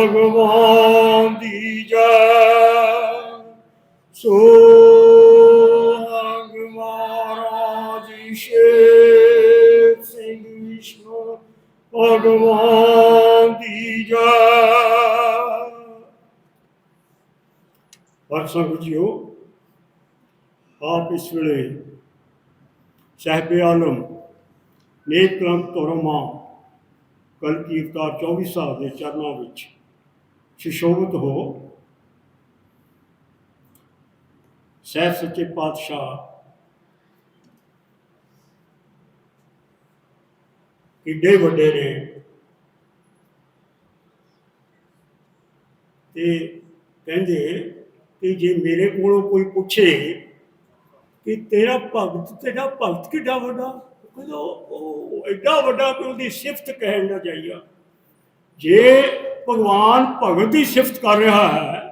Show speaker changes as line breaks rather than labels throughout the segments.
ਭਗਵਾਨ ਦੀ ਜੈ। ਸੋ ਅੰਗ ਮਹਾਰਾਜ ਸ਼ੇਰ ਸਿੰਘ ਵਿਸ਼ਨੂੰ, ਭਗਵਾਨ ਦੀ ਜੈ। ਪਰ ਸੰਗਤ ਜੀਓ ਆਪ ਇਸ ਵੇਲੇ ਸਾਹਿਬੇ ਆਲਮ, ਨੇਕ ਕਲਮ ਧਰਮਾ ਕਲ ਕੀ ਅਵਤਾਰ 24 ਸਾਲ ਦੇ ਚਰਨਾਂ ਵਿੱਚ ਸ਼ਿਸ਼ੋਭਤ ਹੋ। ਸਹਿਬ ਸੱਚੇ ਪਾਤਸ਼ਾਹ ਕਿੱਡੇ ਵੱਡੇ ਨੇ। ਤੇ ਕਹਿੰਦੇ ਕਿ ਜੇ ਮੇਰੇ ਕੋਲੋਂ ਕੋਈ ਪੁੱਛੇ ਕਿ ਤੇਰਾ ਭਗਤ ਤੇਰਾ ਭਗਤ ਕਿੱਡਾ ਵੱਡਾ? ਕਹਿੰਦਾ, ਉਹ ਐਡਾ ਵੱਡਾ ਕਿ ਉਹਦੀ ਸਿਫਤ ਕਹਿਣ ਨਾ ਜਾਈਆ। ਜੇ ਭਗਵਾਨ ਭਗਤ ਦੀ ਸਿਫਤ ਕਰ ਰਿਹਾ ਹੈ।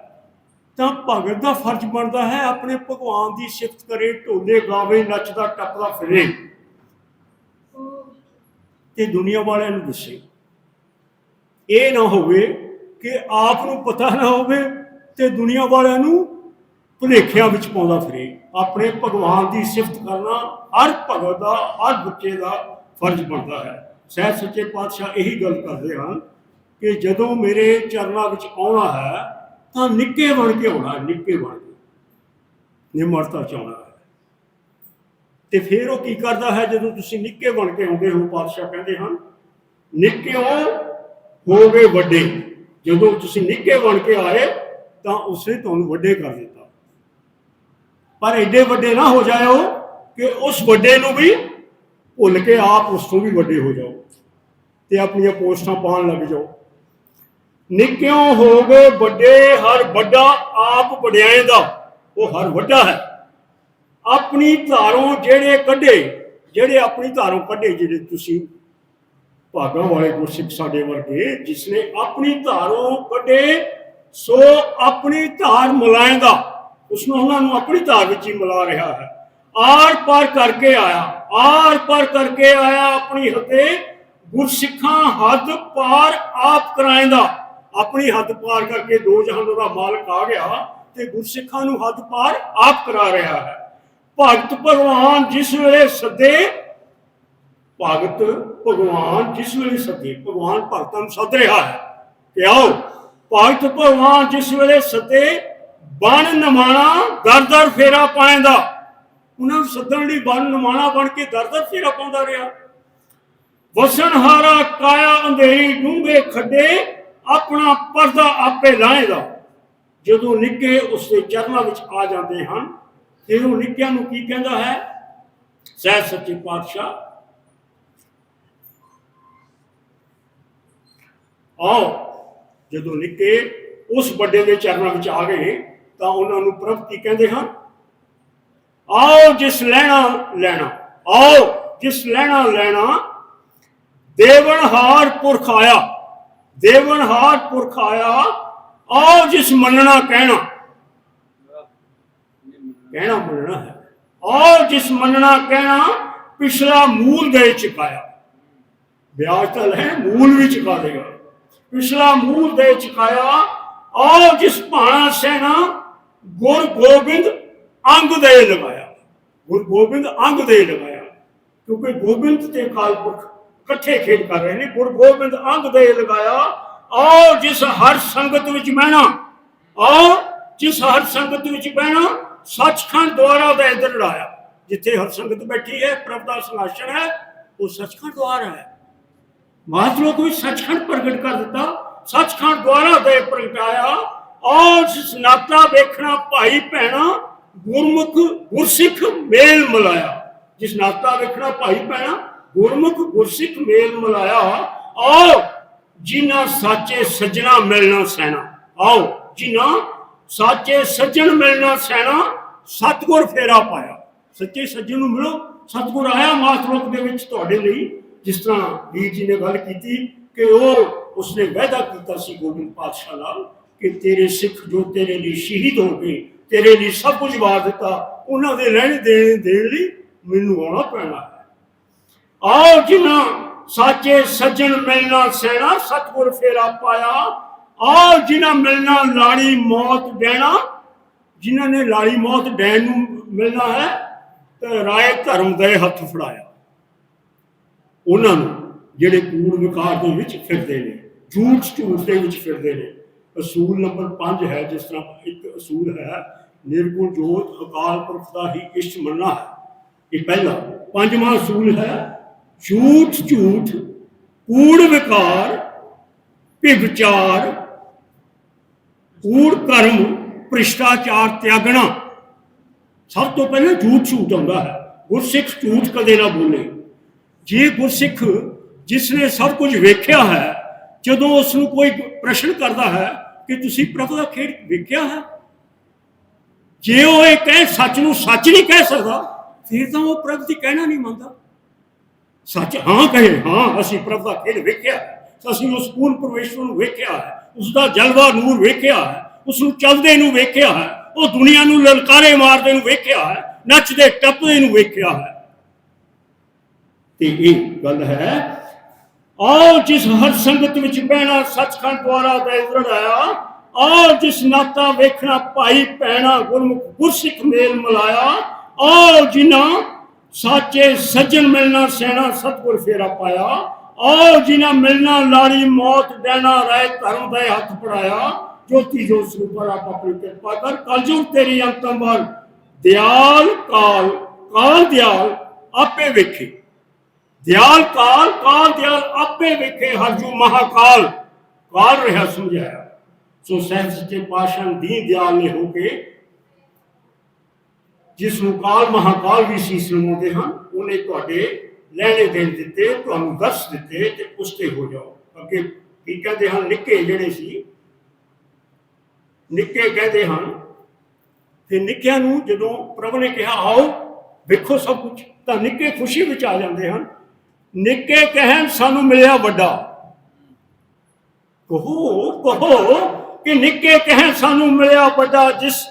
ਤਾਂ ਭਗਤ ਦਾ ਫਰਜ਼ ਬਣਦਾ ਹੈ ਆਪਣੇ ਭਗਵਾਨ ਦੀ ਸਿਫਤ ਕਰੇ, ਢੋਲੇ ਗਾਵੇ, ਨੱਚਦਾ, ਟੱਪਦਾ ਫਿਰੇ। ਤੇ ਦੁਨੀਆ ਵਾਲਿਆਂ ਨੂੰ ਦੱਸੇ। ਇਹ ਨਾ ਹੋਵੇ ਕਿ ਆਪ ਨੂੰ ਪਤਾ ਨਾ ਹੋਵੇ ਤੇ ਦੁਨੀਆ ਵਾਲਿਆਂ ਨੂੰ ਭੁਲੇਖਿਆਂ ਵਿੱਚ ਪਾਉਂਦਾ ਫਿਰੇ। ਆਪਣੇ ਭਗਵਾਨ ਦੀ ਸਿਫਤ ਕਰਨਾ ਹਰ ਭਗਤ ਦਾ, ਹਰ ਬੱਚੇ ਦਾ ਫਰਜ਼ ਬਣਦਾ ਹੈ। ਸਹਿਬ ਸੱਚੇ ਪਾਤਸ਼ਾਹ ਇਹੀ ਗੱਲ ਕਰਦੇ ਹਨ ਕਿ ਜਦੋਂ ਮੇਰੇ ਚਰਨਾਂ ਵਿੱਚ ਆਉਣਾ ਹੈ, ਤਾਂ ਨਿੱਕੇ ਬਣ ਕੇ ਆਉਣਾ ਨਿੱਕੇ ਬਣ ਕੇ। ਨਿਮਰਤਾ ਚ ਆਉਣਾ ਹੈ। ਤੇ ਫਿਰ ਉਹ ਕੀ ਕਰਦਾ ਹੈ, ਜਦੋਂ ਤੁਸੀਂ ਨਿੱਕੇ ਬਣ ਕੇ ਆਉਂਦੇ ਹੋ, ਪਾਤਸ਼ਾਹ ਕਹਿੰਦੇ ਹਨ, ਨਿੱਕਿਓ ਹੋ ਗਏ ਵੱਡੇ। ਜਦੋਂ ਤੁਸੀਂ ਨਿੱਕੇ ਬਣ ਕੇ ਆਏ, ਤਾਂ ਉਸਨੇ ਤੁਹਾਨੂੰ ਵੱਡੇ ਕਰ ਦਿੱਤਾ। ਪਰ ਐਡੇ ਵੱਡੇ ਨਾ ਹੋ ਜਾਇਓ ਕਿ ਉਸ ਵੱਡੇ ਨੂੰ ਵੀ ਭੁੱਲ ਕੇ ਆਪ ਉਸ ਤੋਂ ਵੀ ਵੱਡੇ ਹੋ ਜਾਓ ਤੇ ਆਪਣੀਆਂ ਪੋਸਟਾਂ ਪਾਉਣ ਲੱਗ ਜਾਓ। ਨਿੱਕਿਓਂ ਹੋ ਗਏ ਵੱਡੇ, ਹਰ ਵੱਡਾ ਆਪ ਵਡਿਆਏ ਦਾ, ਉਹ ਹਰ ਵੱਡਾ ਹੈ। ਆਪਣੀ ਧਾਰੋਂ ਜਿਹੜੇ ਕੱਢੇ, ਜਿਹੜੇ ਆਪਣੀ ਧਾਰੋਂ ਕੱਢੇ, ਜਿਹੜੇ ਤੁਸੀਂ ਭਾਗਾਂ ਵਾਲੇ ਗੁਰਸਿੱਖ ਸਾਡੇ ਵਰਗੇ, ਜਿਸਨੇ ਆਪਣੀ ਧਾਰੋਂ ਕੱਢੇ, ਸੋ ਆਪਣੀ ਧਾਰ ਮਿਲਾਏਗਾ ਉਸ ਨੂੰ ਉਹਨਾਂ ਨੂੰ ਆਪਣੀ ਧਾਰ ਵਿੱਚ ਹੀ ਮਿਲਾ ਰਿਹਾ ਹੈ। ਆਰ ਪਾਰ ਕਰਕੇ ਆਇਆ, ਆਰ ਪਾਰ ਕਰਕੇ ਆਇਆ ਆਪਣੀ ਹੱਤੇ ਗੁਰਸਿੱਖਾਂ ਹੱਦ ਪਾਰ ਆਪ ਕਰਾਏਗਾ ਆਪਣੀ ਹੱਦ ਪਾਰ ਕਰਕੇ ਦੋ ਜਹਾਨ ਦਾ ਮਾਲਕ ਆ ਗਿਆ ਤੇ ਗੁਰਸਿੱਖਾਂ ਨੂੰ ਹੱਦ ਪਾਰ ਆਪ ਕਰਾ ਰਿਹਾ ਹੈ। ਭਗਤ ਭਗਵਾਨ ਜਿਸ ਵੇਲੇ ਸੱਦੇ, ਭਗਤ ਭਗਵਾਨ ਜਿਸ ਵੇਲੇ ਸੱਦੇ, ਭਗਵਾਨ ਭਗਤਾਂ ਨੂੰ ਸੱਦ ਰਿਹਾ ਹੈ। ਕਿ ਆਓ ਭਗਤ ਭਗਵਾਨ ਜਿਸ ਵੇਲੇ ਸੱਦੇ ਬਣ ਨਮਾਣਾ ਦਰ ਦਰ ਫੇਰਾ ਪਾਉਂਦਾ ਉਹਨਾਂ ਨੂੰ ਸੱਦਣ ਲਈ ਬਣ ਨਮਾਣਾ ਬਣ ਕੇ ਦਰ ਫੇਰਾ ਪਾਉਂਦਾ ਰਿਹਾ। ਵਸਣ ਹਾਰਾ ਕਾਇਆ ਅੰਧੇਰੀ ਡੂੰਘੇ ਖੱਡੇ ਆਪਣਾ ਪਰਦਾ ਆਪੇ ਲਾਏਗਾ। ਜਦੋਂ ਨਿੱਕੇ ਉਸ ਦੇ ਚਰਨਾਂ ਵਿੱਚ ਆ ਜਾਂਦੇ ਹਨ, ਫਿਰ ਉਹ ਨਿੱਕਿਆਂ ਨੂੰ ਕੀ ਕਹਿੰਦਾ ਹੈ? ਸਹਿ ਸੱਚੇ ਪਾਤਸ਼ਾਹ, ਆਓ, ਜਦੋਂ ਨਿੱਕੇ ਉਸ ਵੱਡੇ ਦੇ ਚਰਨਾਂ ਵਿੱਚ ਆ ਗਏ, ਤਾਂ ਉਹਨਾਂ ਨੂੰ ਪ੍ਰਭ ਕੀ ਕਹਿੰਦੇ ਹਨ? ਆਓ, ਜਿਸ ਲੈਣਾ ਲੈਣਾ, ਆਓ, ਜਿਸ ਲੈਣਾ ਲੈਣਾ ਦੇਵਨਹਾਰ ਪੁਰਖ ਆਇਆ। ਦੇਵਨਹਾਰ ਪੁਰਖ ਆਇਆ ਆਓ ਜਿਸ ਮੰਨਣਾ ਕਹਿਣਾ। ਕਹਿਣਾ ਮੰਨਣਾ ਹੈ। ਆਓ ਜਿਸ ਮੰਨਣਾ ਕਹਿਣਾ, ਪਿਛਲਾ ਮੂਲ ਦੇ ਚੁਕਾਇਆ। ਵਿਆਜ ਤਾਂ ਲੈ, ਮੂਲ ਵੀ ਚੁਕਾ ਦੇਗਾ। ਪਿਛਲਾ ਮੂਲ ਦੇ ਚੁਕਾਇਆ ਆਓ ਜਿਸ ਭਾਣਾ ਸੈਨਾ ਗੁਰ ਗੋਬਿੰਦ ਅੰਗ ਦੇ ਲਗਾਇਆ। ਗੁਰ ਗੋਬਿੰਦ ਅੰਗ ਦੇ ਲਗਾਇਆ। ਕਿਉਂਕਿ ਗੋਬਿੰਦ ਤੇ ਕਾਲਪੁਰਖ ਇਕੱਠੇ ਖੇਡ ਕਰ ਰਹੇ ਨੇ। ਗੁਰੂ ਗੋਬਿੰਦ ਅੰਗ ਦੇ ਲਗਾਇਆ, ਆਓ ਜਿਸ ਹਰ ਸੰਗਤ ਵਿੱਚ ਬਹਿਣਾ, ਆਓ ਜਿਸ ਹਰ ਸੰਗਤ ਵਿੱਚ ਬਹਿਣਾ, ਸੱਚਖੰਡ ਦੁਆਰਾ ਦਾ ਇੰਦਰ ਲਾਇਆ ਜਿੱਥੇ ਹਰ ਸੰਗਤ ਬੈਠੀ ਹੈ, ਪ੍ਰਭ ਦਾ ਸਿਲਾਸ਼ਨ ਹੈ, ਉਹ ਸੱਚਖੰਡ ਦੁਆਰਾ ਹੈ। ਮਹਾਤਮਾ ਵੀ ਸੱਚਖੰਡ ਪ੍ਰਗਟ ਕਰ ਦਿੱਤਾ, ਸੱਚਖੰਡ ਦੁਆਰਾ ਦੇ ਪ੍ਰਗਟਾਇਆ। ਔਰ ਜਿਸ ਨਾਤਾ ਵੇਖਣਾ, ਭਾਈ ਭੈਣਾ, ਗੁਰਮੁਖ, ਗੁਰਸਿੱਖ ਮੇਲ ਮਿਲਾਇਆ। ਜਿਸ ਨਾਤਾ ਵੇਖਣਾ, ਭਾਈ ਭੈਣਾ ਗੁਰਮੁਖ ਗੁਰਸਿੱਖ ਮੇਲ ਮਿਲਾਇਆ। ਆਓ, ਜਿਨ੍ਹਾਂ ਸਾਚੇ ਸੱਜਣਾ ਮਿਲਣਾ ਸੈਨਾ ਆਓ, ਜਿਨ੍ਹਾਂ ਸਾਚੇ ਸੱਜਣ ਮਿਲਣਾ ਸੈਨਾ ਸਤਗੁਰ ਫੇਰਾ ਪਾਇਆ। ਸੱਚੇ ਸੱਜਣ ਨੂੰ ਮਿਲੋ, ਸਤਗੁਰ ਆਇਆ ਮਾਤਲੋਕ ਦੇ ਵਿੱਚ ਤੁਹਾਡੇ ਲਈ। ਜਿਸ ਤਰ੍ਹਾਂ ਵੀਰ ਜੀ ਨੇ ਗੱਲ ਕੀਤੀ ਕਿ ਉਹ ਉਸਨੇ ਵਾਅਦਾ ਕੀਤਾ ਸੀ ਗੋਬਿੰਦ ਪਾਤਸ਼ਾਹ ਨਾਲ ਕਿ ਤੇਰੇ ਸਿੱਖ ਜੋ ਤੇਰੇ ਲਈ ਸ਼ਹੀਦ ਹੋ ਗਏ, ਤੇਰੇ ਲਈ ਸਭ ਕੁਝ ਵਾਰ ਦਿੱਤਾ, ਉਹਨਾਂ ਦੇ ਰਹਿਣ ਦੇਣ ਦੇਣ ਲਈ ਮੈਨੂੰ ਆਉਣਾ ਪੈਣਾ ਹੈ। ਆਓ ਜਿਨ੍ਹਾਂ ਸਾਚੇ ਸੱਜਣ ਮਿਲਣਾ ਸਹਿਣਾ ਸਤਗੁਰ ਫੇਰਾ ਪਾਇਆ, ਆਓ ਜਿਨ੍ਹਾਂ ਮਿਲਣਾ ਲਾੜੀ ਮੌਤ ਦੇਣਾ ਜਿਨ੍ਹਾਂ ਨੇ ਲਾੜੀ ਮੌਤ ਡੈਣ ਨੂੰ ਮਿਲਣਾ ਹੈ, ਤੇ ਰਾਏ ਧਰਮ ਦੇ ਹੱਥ ਫੜਾਇਆ। ਉਹਨਾਂ ਨੂੰ ਜਿਹੜੇ ਕੂੜ ਵਿਕਾਰ ਦੇ ਵਿੱਚ ਫਿਰਦੇ ਨੇ, ਝੂਠ ਝੂਠ ਦੇ ਵਿੱਚ ਫਿਰਦੇ ਨੇ, ਅਸੂਲ ਨੰਬਰ 5 ਹੈ, ਜਿਸ ਤਰ੍ਹਾਂ ਇੱਕ ਅਸੂਲ ਹੈ, ਨਿਰਗੁਣ ਜੋਤ ਅਕਾਲ ਪੁਰਖ ਦਾ ਹੀ ਇਸ਼ਟ ਮੰਨਣਾ ਹੈ। ਇਹ ਪਹਿਲਾ, ਪੰਜਵਾਂ ਅਸੂਲ ਹੈ ਝੂਠ ਝੂਠ, ਕੂੜ ਵਿਕਾਰ ਵਿਚਾਰ ਕੂੜ ਕਰਮ, ਭ੍ਰਿਸ਼ਟਾਚਾਰ ਤਿਆਗਣਾ। ਸਭ ਤੋਂ ਪਹਿਲਾਂ ਝੂਠ ਝੂਠ ਆਉਂਦਾ ਹੈ। ਗੁਰਸਿੱਖ ਝੂਠ ਕਦੇ ਨਾ ਬੋਲੇ। ਜੇ ਗੁਰਸਿੱਖ ਜਿਸ ਨੇ ਸਭ ਕੁਝ ਵੇਖਿਆ ਹੈ, ਜਦੋਂ ਉਸ ਨੂੰ ਕੋਈ ਪ੍ਰਸ਼ਨ ਕਰਦਾ ਹੈ ਕਿ ਤੁਸੀਂ ਪ੍ਰਭੂ ਦਾ ਖੇਡ ਵੇਖਿਆ ਹੈ? ਜੇ ਉਹ ਇਹ ਕਹੇ, ਸੱਚ ਨੂੰ ਸੱਚ ਨਹੀਂ ਕਹਿ ਸਕਦਾ, ਫਿਰ ਤਾਂ ਉਹ ਪ੍ਰਭੂ ਦੀ ਕਹਿਣਾ ਨਹੀਂ ਮੰਨਦਾ। ਸੱਚ ਹਾਂ ਕਹੇ, ਹਾਂ, ਅਸੀਂ ਪ੍ਰਭੂ ਦਾ ਖੇਡ ਵੇਖਿਆ ਅਸੀਂ ਉਸ ਪੂਰਨ ਪਰਮੇਸ਼ਵਰ ਨੂੰ ਵੇਖਿਆ ਹੈ, ਉਸ ਦਾ ਜਲਵਾ ਨੂਰ ਵੇਖਿਆ ਹੈ, ਉਸ ਨੂੰ ਚੱਲਦੇ ਨੂੰ ਵੇਖਿਆ ਹੈ, ਉਹ ਦੁਨੀਆ ਨੂੰ ਲਲਕਾਰੇ ਮਾਰਦੇ ਨੂੰ ਵੇਖਿਆ ਹੈ, ਨੱਚਦੇ ਟੱਪਦੇ ਨੂੰ ਵੇਖਿਆ ਹੈ। ਤੇ ਇਹ ਗੱਲ ਹੈ, ਆਓ ਜਿਸ ਹਰ ਸੰਗਤ ਵਿੱਚ ਬਹਿਣਾ ਸੱਚਖੰਡ ਦੁਆਰਾ ਦੇ ਆਇਆ ਆਓ ਜਿਸ ਨਾਤਾ ਵੇਖਣਾ ਭਾਈ ਪੈਣਾ ਗੁਰਮੁਖ ਗੁਰਸਿੱਖ ਮੇਲ ਮਲਾਇਆ, ਆਓ ਜਿਨ੍ਹਾਂ ਸਾਚੇ ਸੱਜਣ ਮਿਲਣਾ ਸੈਣਾ ਸਤਗੁਰ ਫੇਰਾ ਪਾਇਆ। ਆਓ ਜਿਨ੍ਹਾਂ ਮਿਲਣਾ, ਲਾੜੀ ਮੌਤ ਦੇਣਾ ਰਹਿ ਧਰਮ ਦੇ ਹੱਥ ਪੜਾਇਆ ਜੋਤੀ ਜੋ ਸਰੂਪਰ ਆਪ ਆਪਣੀ ਕਿਰਪਾ ਕਰ ਕਲਜੁਗ ਤੇਰੀ ਅੰਤਮ ਵਾਰ ਦਿਆਲ ਕਾਲ ਕਾਲ ਦਿਆਲ ਆਪੇ ਵੇਖੇ। ਦਿਆਲ ਕਾਲ ਕਾਲ ਦਿਆਲ ਆਪੇ ਵੇਖੇ ਹਰਜੂ ਮਹਾਕਾਲ। ਕਾਲ ਰਿਹਾ ਸਮਝਾਇਆ। ਸੋ ਸਹਿਬ ਸੱਚੇ ਪਾਤਸ਼ਾਹ ਦੀ ਦਿਆਲ ਨੇ ਹੋ ਕੇ ਜਿਸ ਨੂੰ ਕਾਲ ਮਹਾਕਾਲ ਵੀ ਸੀਸ ਨਮਾਉਂਦੇ ਹਨ ਉਹਨੇ ਤੁਹਾਡੇ ਲੈਣੇ ਦੇਣ ਦਿੱਤੇ, ਤੁਹਾਨੂੰ ਦਰਸ਼ ਦਿੱਤੇ ਤੇ ਉਸ ਤੇ ਹੋ ਜਾਓ। ਅੱਗੇ ਕੀ ਕਹਿੰਦੇ ਹਨ? ਨਿੱਕੇ ਜਿਹੜੇ ਸੀ, ਨਿੱਕੇ ਕਹਿੰਦੇ ਹਨ, ਤੇ ਨਿੱਕਿਆਂ ਨੂੰ ਜਦੋਂ ਪ੍ਰਭੂ ਨੇ ਕਿਹਾ, ਆਓ, ਵੇਖੋ ਸਭ ਕੁਝ ਤਾਂ ਨਿੱਕੇ ਖੁਸ਼ੀ ਵਿੱਚ ਆ ਜਾਂਦੇ ਹਨ। ਨਿੱਕੇ ਕਹਿਣ, ਸਾਨੂੰ ਮਿਲਿਆ ਵੱਡਾ। ਕਹੋ ਕਹੋ ਕਿ ਨਿੱਕੇ ਕਹਿਣ, ਸਾਨੂੰ ਮਿਲਿਆ ਵੱਡਾ, ਜਿਸ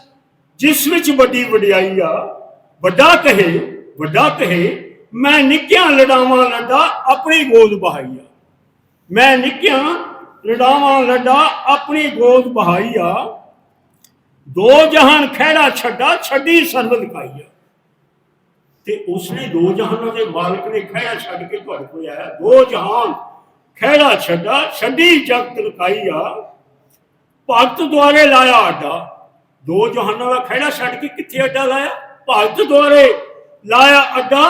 ਜਿਸ ਵਿੱਚ ਵੱਡੀ ਵਡਿਆਈ ਆ, ਵੱਡਾ ਕਹੇ ਵੱਡਾ ਕਹੇ, ਮੈਂ ਨਿੱਕਿਆਂ ਲੜਾਵਾਂ ਲੱਡਾ ਆਪਣੀ ਗੋਦ ਬਹਾਈ ਆ। ਮੈਂ ਨਿੱਕਿਆਂ ਲੜਾਵਾਂ ਲੱਡਾ ਆਪਣੀ ਗੋਦ ਬਹਾਈ ਆ। ਦੋ ਜਹਾਨ ਖਹਿੜਾ ਛੱਡਾ, ਛੱਡੀ ਸਰਬਤ ਖਾਈ ਆ। ਤੇ ਉਸਨੇ ਦੋ ਜਹਾਨਾਂ ਦੇ ਮਾਲਕ ਨੇ ਖਹਿੜਾ ਛੱਡ ਕੇ ਤੁਹਾਡੇ ਕੋਲ ਆਇਆ ਦੋ ਜਹਾਨ ਖਹਿੜਾ ਛੱਡਾ, ਛੱਡੀ ਜਗਤ ਲਕਾਈ ਆ। ਭਗਤ ਦੁਆਰੇ ਲਾਇਆ ਆਡਾ ਦੋ ਜਹਾਨਾਂ ਦਾ ਖਹਿੜਾ ਛੱਡ ਕੇ ਕਿੱਥੇ ਅੱਡਾ ਲਾਇਆ? ਭਗਤ ਦੁਆਰੇ ਲਾਇਆ ਅੱਡਾ,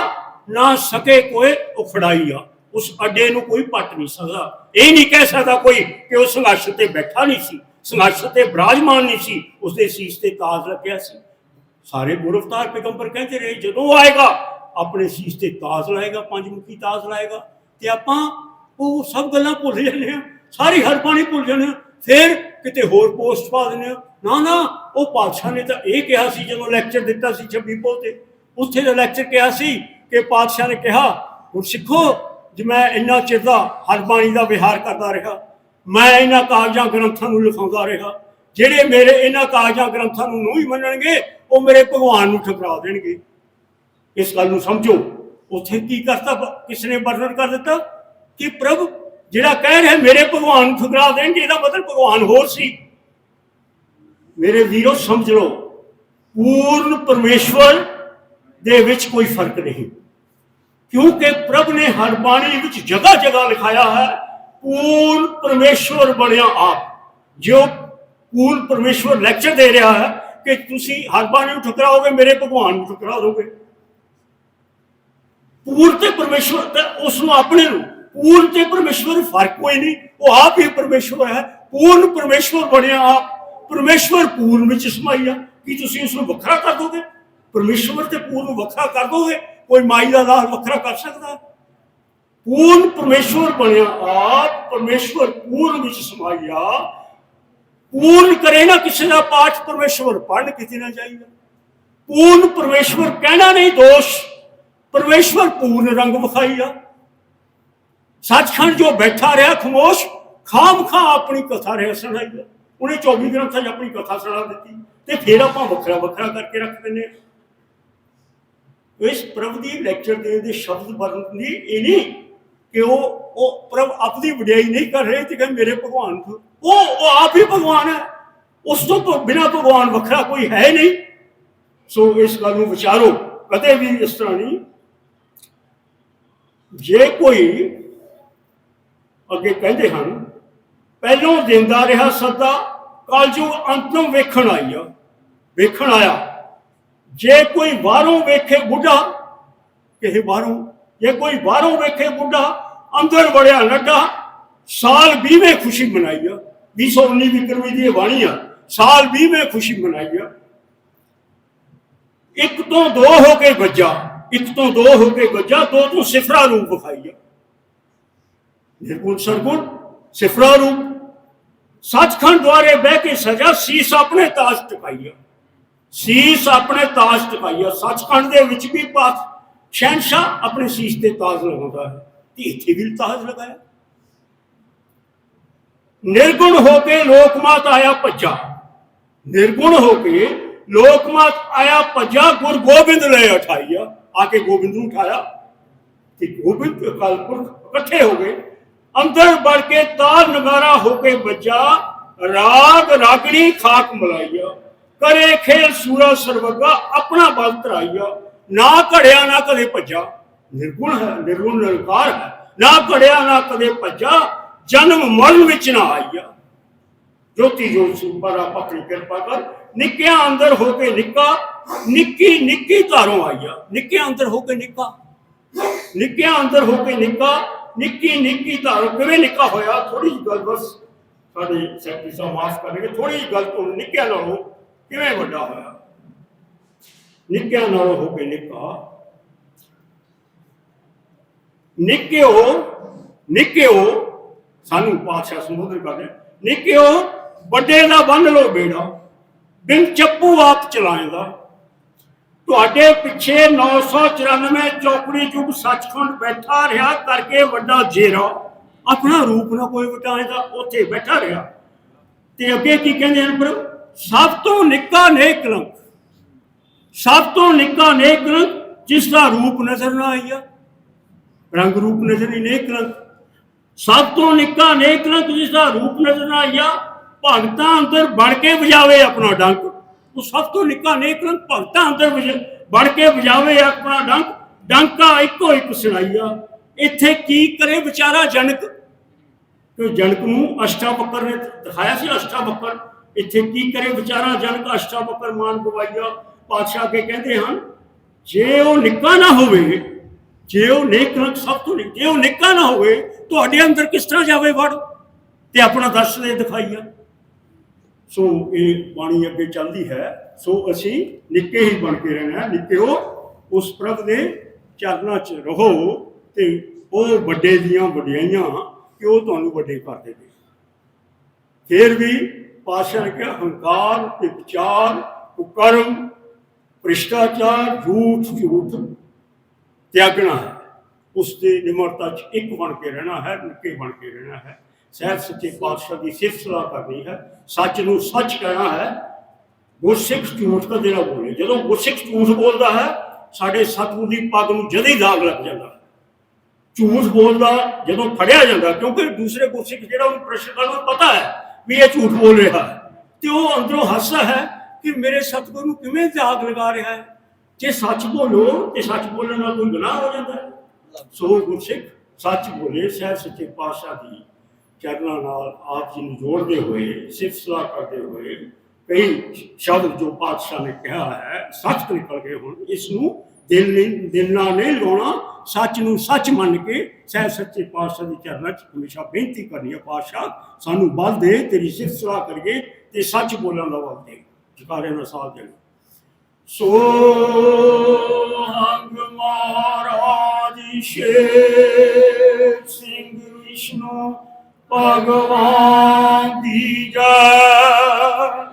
ਨਾ ਸਕੇ ਕੋਈ ਉਖੜਾਈ ਆ ਉਸ ਅੱਡੇ ਨੂੰ ਕੋਈ ਪੱਟ ਨਹੀਂ ਸਕਦਾ। ਇਹ ਨਹੀਂ ਕਹਿ ਸਕਦਾ ਕੋਈ ਕਿ ਉਸ ਸੰਘਰਸ਼ ਤੇ ਬੈਠਾ ਨਹੀਂ ਸੀ, ਸੰਘਰਸ਼ ਤੇ ਬਰਾਜਮਾਨ ਨਹੀਂ ਸੀ। ਉਸਦੇ ਸੀਸ ਤੇ ਤਾਜ ਲੱਗਿਆ ਸੀ। ਸਾਰੇ ਗੁਰਫਤਾਰ ਪੈਗੰਬਰ ਕਹਿੰਦੇ ਰਹੇ, ਜਦੋਂ ਆਏਗਾ, ਆਪਣੇ ਸੀਸ ਤੇ ਤਾਜ ਲਾਏਗਾ ਪੰਜ ਮੁਖੀ ਤਾਜ ਲਾਏਗਾ। ਤੇ ਆਪਾਂ ਉਹ ਸਭ ਗੱਲਾਂ ਭੁੱਲ ਜਾਂਦੇ ਆ ਸਾਰੀ ਹਰ ਪਾਣੀ ਭੁੱਲ ਜਾਂਦੇ ਆ ਫਿਰ ਕਿਤੇ ਹੋਰ ਪੋਸਟ ਪਾ ਦਿੰਦੇ ਹੋ ਨਾ ਨਾ, ਉਹ ਪਾਤਸ਼ਾਹ ਨੇ ਤਾਂ ਇਹ ਕਿਹਾ ਸੀ, ਜਦੋਂ ਲੈਕਚਰ ਦਿੱਤਾ ਸੀ 26 ਪੋ ਤੇ। ਉੱਥੇ ਦਾ ਲੈਕਚਰ ਕਿਹਾ ਸੀ ਕਿ ਪਾਤਸ਼ਾਹ ਨੇ ਕਿਹਾ ਹੁਣ ਸਿੱਖੋ ਜੇ ਮੈਂ ਇੰਨਾ ਚਿਰ ਦਾ ਹਰਬਾਣੀ ਦਾ ਵਿਹਾਰ ਕਰਦਾ ਰਿਹਾ, ਮੈਂ ਇਹਨਾਂ ਕਾਗਜ਼ਾਂ ਗ੍ਰੰਥਾਂ ਨੂੰ ਲਿਖਾਉਂਦਾ ਰਿਹਾ, ਜਿਹੜੇ ਮੇਰੇ ਇਹਨਾਂ ਕਾਗਜ਼ਾਂ ਗ੍ਰੰਥਾਂ ਨੂੰ ਨਹੀਂ ਮੰਨਣਗੇ, ਉਹ ਮੇਰੇ ਭਗਵਾਨ ਨੂੰ ਠਕਰਾ ਦੇਣਗੇ। ਇਸ ਗੱਲ ਨੂੰ ਸਮਝੋ। ਉੱਥੇ ਕੀ ਕਰਤਾ, ਕਿਸ ਨੇ ਵਰਣਨ ਕਰ ਦਿੱਤਾ? ਕਿ ਪ੍ਰਭ ਜਿਹੜਾ ਕਹਿ ਰਿਹਾ ਮੇਰੇ ਭਗਵਾਨ ਨੂੰ ਠੁਕਰਾ ਦੇਣਗੇ, ਇਹਦਾ ਮਤਲਬ ਭਗਵਾਨ ਹੋਰ ਸੀ। ਮੇਰੇ ਵੀਰੋ, ਸਮਝ ਲਓ, ਪੂਰਨ ਪਰਮੇਸ਼ਵਰ ਦੇ ਵਿੱਚ ਕੋਈ ਫ਼ਰਕ ਨਹੀਂ। ਕਿਉਂਕਿ ਪ੍ਰਭ ਨੇ ਹਰ ਬਾਣੀ ਵਿੱਚ ਜਗ੍ਹਾ ਜਗ੍ਹਾ ਲਿਖਾਇਆ ਹੈ, ਪੂਰਨ ਪਰਮੇਸ਼ਵਰ ਬਣਿਆ ਆਪ। ਜੋ ਪੂਰਨ ਪਰਮੇਸ਼ਵਰ ਲੈਕਚਰ ਦੇ ਰਿਹਾ ਹੈ ਕਿ ਤੁਸੀਂ ਹਰ ਬਾਣੀ ਨੂੰ ਠੁਕਰਾਓਗੇ, ਮੇਰੇ ਭਗਵਾਨ ਨੂੰ ਠੁਕਰਾ ਦੋਗੇ। ਪੂਰਨ ਤੇ ਪਰਮੇਸ਼ਵਰ ਤੇ ਉਸ ਨੂੰ ਆਪਣੇ ਨੂੰ ਪੂਰਨ ਤੇ ਪਰਮੇਸ਼ਵਰ ਫ਼ਰਕ ਕੋਈ ਨਹੀਂ, ਉਹ ਆਪ ਹੀ ਪਰਮੇਸ਼ਵਰ ਹੈ, ਪੂਰਨ ਪਰਮੇਸ਼ਵਰ ਬਣਿਆ ਆਪ, ਪਰਮੇਸ਼ਵਰ ਪੂਰਨ ਵਿੱਚ ਸਮਾਈਆ ਕੀ ਤੁਸੀਂ ਉਸ ਨੂੰ ਵੱਖਰਾ ਕਰ ਦੋਗੇ? ਪਰਮੇਸ਼ਵਰ ਤੇ ਪੂਰਨ ਵੱਖਰਾ ਕਰ ਦੋਗੇ? ਕੋਈ ਮਾਈ ਦਾ ਲਾਲ ਵੱਖਰਾ ਕਰ ਸਕਦਾ? ਪੂਰਨ ਪਰਮੇਸ਼ਵਰ ਬਣਿਆ ਆਪ, ਪਰਮੇਸ਼ਵਰ ਪੂਰਨ ਵਿੱਚ ਸਮਾਇਆ ਪੂਰਨ ਕਰੇ ਨਾ ਕਿਸੇ ਦਾ ਪਾਠ, ਪਰਮੇਸ਼ਵਰ ਪੜ੍ਹ ਕਿਤੇ ਨਾ ਜਾਈਦਾ ਪੂਰਨ ਪਰਮੇਸ਼ਵਰ ਕਹਿਣਾ ਨਹੀਂ ਦੋਸ਼, ਪਰਮੇਸ਼ਵਰ ਪੂਰਨ ਰੰਗ ਵਿਖਾਈਆ ਸੱਚਖੰਡ ਜੋ ਬੈਠਾ ਰਿਹਾ ਖਮੋਸ਼, ਖਾਮ ਖਾ ਆਪਣੀ ਕਥਾ ਰਿਹਾ ਸੁਣਾਈਆ ਉਹਨੇ 24 ਗ੍ਰੰਥਾਂ 'ਚ ਆਪਣੀ ਕਥਾ ਸੁਣਾ ਦਿੱਤੀ ਤੇ ਫਿਰ ਆਪਾਂ ਵੱਖਰਾ ਵੱਖਰਾ ਕਰਕੇ ਰੱਖ ਦਿੰਦੇ ਇਸ ਪ੍ਰਭ ਦੀ ਲੈਕਚਰ ਦੇਣ ਦੇ ਸ਼ਬਦ ਵਰਨ ਦੀ ਇਹ ਨਹੀਂ ਕਿ ਉਹ ਉਹ ਪ੍ਰਭ ਆਪਣੀ ਵਡਿਆਈ ਨਹੀਂ ਕਰ ਰਹੇ ਤੇ ਕਿ ਮੇਰੇ ਭਗਵਾਨ ਤੋਂ। ਉਹ ਉਹ ਆਪ ਹੀ ਭਗਵਾਨ ਹੈ। ਉਸ ਤੋਂ ਭ- ਬਿਨਾਂ ਭਗਵਾਨ ਵੱਖਰਾ ਕੋਈ ਹੈ ਨਹੀਂ। ਸੋ ਇਸ ਗੱਲ ਨੂੰ ਵਿਚਾਰੋ। ਕਦੇ ਵੀ ਇਸ ਤਰ੍ਹਾਂ ਨਹੀਂ। ਜੇ ਕੋਈ ਅੱਗੇ ਕਹਿੰਦੇ ਹਨ, ਪਹਿਲੋਂ ਦਿੰਦਾ ਰਿਹਾ ਸਦਾ ਕਲਯੁਗ ਅੰਤਮ ਵੇਖਣ ਆਇਆ। ਵੇਖਣ ਆਇਆ। ਜੇ ਕੋਈ ਬਾਹਰੋਂ ਵੇਖੇ ਬੁੱਢਾ ਕਿਸੇ ਬਾਹਰੋਂ, ਜੇ ਕੋਈ ਬਾਹਰੋਂ ਵੇਖੇ ਬੁੱਢਾ, ਅੰਦਰ ਵੜਿਆ ਲੱਗਾ, ਸਾਲ 20ਵੇਂ ਖੁਸ਼ੀ ਮਨਾਈ ਆ 219 ਵਿਕਰਮੀ ਦੀ ਬਾਣੀ ਆ, ਸਾਲ 20ਵੇਂ ਖੁਸ਼ੀ ਮਨਾਈ ਆ ਇੱਕ ਤੋਂ ਦੋ ਹੋ ਕੇ ਗੱਜਾ, ਇੱਕ ਤੋਂ ਦੋ ਹੋ ਕੇ ਗੱਜਾ, ਦੋ ਤੋਂ ਸਿਫਰਾ ਰੂਪ ਵਿਖਾਈ ਆ ਨਿਰਗੁਣ ਸਰਗੁਣ ਸਿਫਰਾ ਰੂਪ ਸੱਚਖੰਡ ਦੁਆਰੇ ਬਹਿ ਕੇ ਸਜਾ ਸੀਸ ਆਪਣੇ ਤਾਜ ਟਿਕਾਈਆ। ਸੀਸ ਆਪਣੇ ਤਾਜ ਟਿਕਾਈਆ। ਸੱਚਖੰਡ ਦੇ ਵਿੱਚ ਵੀ ਪਾਸ ਸ਼ਹਿਨशाह ਆਪਣੇ ਸੀਸ ਤੇ ਤਾਜ ਲਗਾਉਂਦਾ ਹੈ। ਤੇ ਇੱਥੇ ਵੀ ਤਾਜ ਲਗਾਇਆ। ਨਿਰਗੁਣ ਹੋ ਕੇ ਲੋਕਮਾਤ ਆਇਆ ਭੱਜਾ। ਨਿਰਗੁਣ ਹੋ ਕੇ ਲੋਕਮਾਤ ਆਇਆ ਭੱਜਾ, ਗੁਰ ਗੋਬਿੰਦ ਲੈ ਉਠਾਈਆ ਆ ਕੇ ਗੋਬਿੰਦ ਨੂੰ ਉਠਾਇਆ। ਤੇ ਗੋਬਿੰਦ ਤੇ ਕਲਪੁਰਖ ਇਕੱਠੇ ਹੋ ਗਏ। ਅੰਦਰ ਵੜ ਕੇ ਤਾਰ ਨਗਾਰਾ ਹੋ ਕੇ ਵੱਜਾ ਰਾਗ ਰਾਗਣੀ ਖਾਕ ਮਲਾਈਆ ਕਰੇ ਖੇਲ ਸੂਰਾ ਸਰਵਗਾ ਆਪਣਾ ਬਲ ਧਰਾਈਆ ਨਾ ਘੜਿਆ ਨਾ ਕਦੇ ਭੱਜਾ ਨਿਰਗੁਣ ਹੈ ਨਿਰਗੁਣ ਨਿਰਕਾਰ ਹੈ ਨਾ ਘੜਿਆ ਨਾ ਕਦੇ ਭੱਜਾ ਜਨਮ ਮਰਨ ਵਿੱਚ ਨਾ ਆਈਆ ਜੋਤੀ ਜੋਤ ਸੁਪਰ ਆਪ ਆਪਣੀ ਕਿਰਪਾ ਕਰ ਨਿੱਕਿਆਂ ਅੰਦਰ ਹੋ ਕੇ ਨਿੱਕਾ ਨਿੱਕੀ ਨਿੱਕੀ ਧਾਰੋਂ ਆਈਆ ਨਿੱਕਿਆਂ ਅੰਦਰ ਹੋ ਕੇ ਨਿੱਕਾ ਨਿੱਕਿਆਂ ਅੰਦਰ ਹੋ ਕੇ ਨਿੱਕਾ ਨਿੱਕੀ ਨਿੱਕੀ ਧਾਰੋਂ ਕਿਵੇਂ ਨਿੱਕਾ ਹੋਇਆ? ਥੋੜੀ ਜਿਹੀ ਗੱਲ ਬਸ। ਸਾਡੇ ਸੈਕਟਰੀ ਸਾਹਿਬ ਮਾਫ ਕਰਨਗੇ ਥੋੜੀ ਜਿਹੀ ਗੱਲ ਤੋਂ ਨਿੱਕਿਆਂ ਨਾਲੋਂ ਕਿਵੇਂ ਵੱਡਾ ਹੋਇਆ? ਨਿੱਕਿਆਂ ਨਾਲੋਂ ਹੋ ਕੇ ਨਿੱਕਾ। ਨਿੱਕਿਓ ਨਿੱਕਿਓ ਸਾਨੂੰ ਪਾਤਸ਼ਾਹ ਸੰਬੋਧਨ ਕਰਦੇ ਆ, ਨਿੱਕਿਓ ਵੱਡੇ ਦਾ ਬੰਨ ਲੋ ਬੇੜਾ। ਬਿਨ ਚੱਪੂ ਆਪ ਚਲਾਏਗਾ ਤੁਹਾਡੇ ਪਿੱਛੇ 994 ਚੌਕੜੀ ਯੁੱਗ ਸੱਚਖੰਡ ਬੈਠਾ ਰਿਹਾ ਕਰਕੇ ਵੱਡਾ ਜੇਰਾ। ਆਪਣਾ ਰੂਪ ਨਾ ਕੋਈ ਵਟਾਏਗਾ ਉੱਥੇ ਬੈਠਾ ਰਿਹਾ। ਤੇ ਅੱਗੇ ਕੀ ਕਹਿੰਦੇ ਹਨ ਪਰ ਸਭ ਤੋਂ ਨਿੱਕਾ ਨੇਕ ਕਲੰਕ। ਸਭ ਤੋਂ ਨਿੱਕਾ ਨੇਕ ਕਲੰਕ ਜਿਸ ਦਾ ਰੂਪ ਨਜ਼ਰ ਨਾ ਆਈਆ ਰੰਗ ਰੂਪ ਨਜ਼ਰ ਨਹੀਂ, ਨੇਕ ਕਲੰਕ। ਸਭ ਤੋਂ ਨਿੱਕਾ ਨੇਕ ਕਲੰਕ ਜਿਸ ਦਾ ਰੂਪ ਨਜ਼ਰ ਨਾ ਆਈਆ ਭਗਤਾਂ ਅੰਦਰ ਬਣ ਕੇ ਵਜਾਵੇ ਆਪਣਾ ਡੰਕ। ਉਹ ਸਭ ਤੋਂ ਨਿੱਕਾ ਨੇਕ ਕਲੰਕ ਭਗਤਾਂ ਅੰਦਰ ਵੜ ਕੇ ਵਜਾਵੇ, ਆਪਣਾ ਡੰਕ, ਡੰਕਾ ਇੱਕੋ ਇੱਕ ਸੁਣਾਈਆ। ਇੱਥੇ ਕੀ ਕਰੇ ਵਿਚਾਰਾ ਜਨਕ? ਕਿ ਜਨਕ ਨੂੰ ਅਸ਼ਟਾਵਕਰ ਨੇ ਦਿਖਾਇਆ ਸੀ ਅਸ਼ਟਾ ਬੱਕਰ ਇੱਥੇ ਕੀ ਕਰੇ ਵਿਚਾਰਾ ਜਨਕ? ਅਸ਼ਟਾ ਬੱਕਰ ਮਾਨ ਗਵਾਈਆ। ਪਾਤਸ਼ਾਹ ਕੇ ਕਹਿੰਦੇ ਹਨ, ਜੇ ਉਹ ਨਿੱਕਾ ਨਾ ਹੋਵੇ, ਜੇ ਉਹ ਨੇਕ ਰੰਗ ਸਭ ਤੋਂ ਨਿੱਕ ਜੇ ਉਹ ਨਿੱਕਾ ਨਾ ਹੋਵੇ, ਤੁਹਾਡੇ ਅੰਦਰ ਕਿਸ ਤਰ੍ਹਾਂ ਜਾਵੇ ਵੜ? ਤੇ ਆਪਣਾ ਦਰਸ਼ ਦਿਖਾਈਆ। ਸੋ ਇਹ ਬਾਣੀ ਅੱਗੇ ਚੱਲਦੀ ਹੈ। ਸੋ ਅਸੀਂ ਨਿੱਕੇ ਹੀ ਬਣ ਕੇ ਰਹਿਣਾ ਹੈ। ਨਿੱਕੇ ਹੋ ਉਸ ਪ੍ਰਭ ਦੇ ਚਰਨਾਂ 'ਚ ਰਹੋ ਤੇ ਉਹ ਵੱਡੇ ਦੀਆਂ ਵਡਿਆਈਆਂ ਕਿ ਉਹ ਤੁਹਾਨੂੰ ਵੱਡੇ ਕਰ ਦੇਵੇ। ਫਿਰ ਵੀ ਪਾਸ਼ਾ ਨੇ ਕਿਹਾ, ਹੰਕਾਰ ਤੇ ਵਿਚਾਰ, ਕੁਕਰਮ, ਭ੍ਰਿਸ਼ਟਾਚਾਰ, ਝੂਠ ਝੂਠ ਤਿਆਗਣਾ ਹੈ। ਉਸ ਦੀ ਨਿਮਰਤਾ 'ਚ ਇੱਕ ਬਣ ਕੇ ਰਹਿਣਾ ਹੈ, ਨਿੱਕੇ ਬਣ ਕੇ ਰਹਿਣਾ ਹੈ। ਸਹਿਬ ਸੱਚੇ ਪਾਤਸ਼ਾਹ ਦੀ ਸਿਫਤ ਸਲਾਹ ਕਰਨੀ ਹੈ। ਸੱਚ ਨੂੰ ਸੱਚ ਕਹਿਣਾ ਹੈ। ਗੁਰਸਿੱਖ ਝੂਠ ਕਦੇ ਨਾ ਬੋਲੇ। ਜਦੋਂ ਗੁਰਸਿੱਖ ਝੂਠ ਬੋਲਦਾ ਹੈ, ਸਾਡੇ ਸਤਿਗੁਰ ਦੀ ਪੱਗ ਨੂੰ ਜਦੇ ਦਾਗ ਲੱਗ ਜਾਂਦਾ। ਝੂਠ ਬੋਲਦਾ ਜਦੋਂ ਫੜਿਆ ਜਾਂਦਾ, ਕਿਉਂਕਿ ਦੂਸਰੇ ਗੁਰਸਿੱਖ ਜਿਹੜਾ ਉਹਨੂੰ ਪ੍ਰਸ਼ਨ ਨੂੰ ਪਤਾ ਹੈ ਵੀ ਇਹ ਝੂਠ ਬੋਲ ਰਿਹਾ ਹੈ। ਤੇ ਉਹ ਅੰਦਰੋਂ ਹੱਸਦਾ ਹੈ ਕਿ ਮੇਰੇ ਸਤਿਗੁਰ ਨੂੰ ਕਿਵੇਂ ਦਾਗ ਲਗਾ ਰਿਹਾ ਹੈ। ਜੇ ਸੱਚ ਬੋਲੋ, ਤੇ ਸੱਚ ਬੋਲਣ ਨਾਲ ਕੋਈ ਗੁਨਾਹ ਹੋ ਜਾਂਦਾ ਹੈ। ਸੋ ਗੁਰਸਿੱਖ ਸੱਚ ਬੋਲੇ ਸਹਿਬ ਸੱਚੇ ਪਾਤਸ਼ਾਹ ਦੀ। ਚਰਨਾਂ ਨਾਲ ਆਪ ਜੀ ਨੂੰ ਜੋੜਦੇ ਹੋਏ ਸਿਫਤ ਸਲਾਹ ਕਰਦੇ ਹੋਏ, ਕਈ ਸ਼ਬਦ ਜੋ ਪਾਤਸ਼ਾਹ ਨੇ ਕਿਹਾ ਹੈ, ਸੱਚ ਨਿਕਲ ਗਏ ਹੁਣ, ਇਸ ਨੂੰ ਦਿਲ ਨਹੀਂ ਦਿਲ ਨਾਲ ਨਹੀਂ ਲਾਉਣਾ, ਸੱਚ ਨੂੰ ਸੱਚ ਮੰਨ ਕੇ ਸਹਿਬ ਸੱਚੇ ਪਾਤਸ਼ਾਹ ਦੇ ਚਰਨਾਂ 'ਚ ਹਮੇਸ਼ਾ ਬੇਨਤੀ ਕਰਨੀ ਹੈ ਪਾਤਸ਼ਾਹ, ਸਾਨੂੰ ਬਲ ਦੇ, ਤੇਰੀ ਸਿਫਤ ਸਲਾਹ ਕਰੀਏ ਤੇ ਸੱਚ ਬੋਲਣ ਦਾ ਬਲ ਦੇ। ਜਕਾਰੇ ਨਾਲ ਸਾਥ ਦੇਣਾ। ਸੋ ਹੰਗ ਮਹਾਰਾਜ, ਸ਼ੇਰ ਸਿੰਘ, ਵਿਸ਼ਨੂੰ ਭਗਵਾਨ ਦੀ ਜੈ।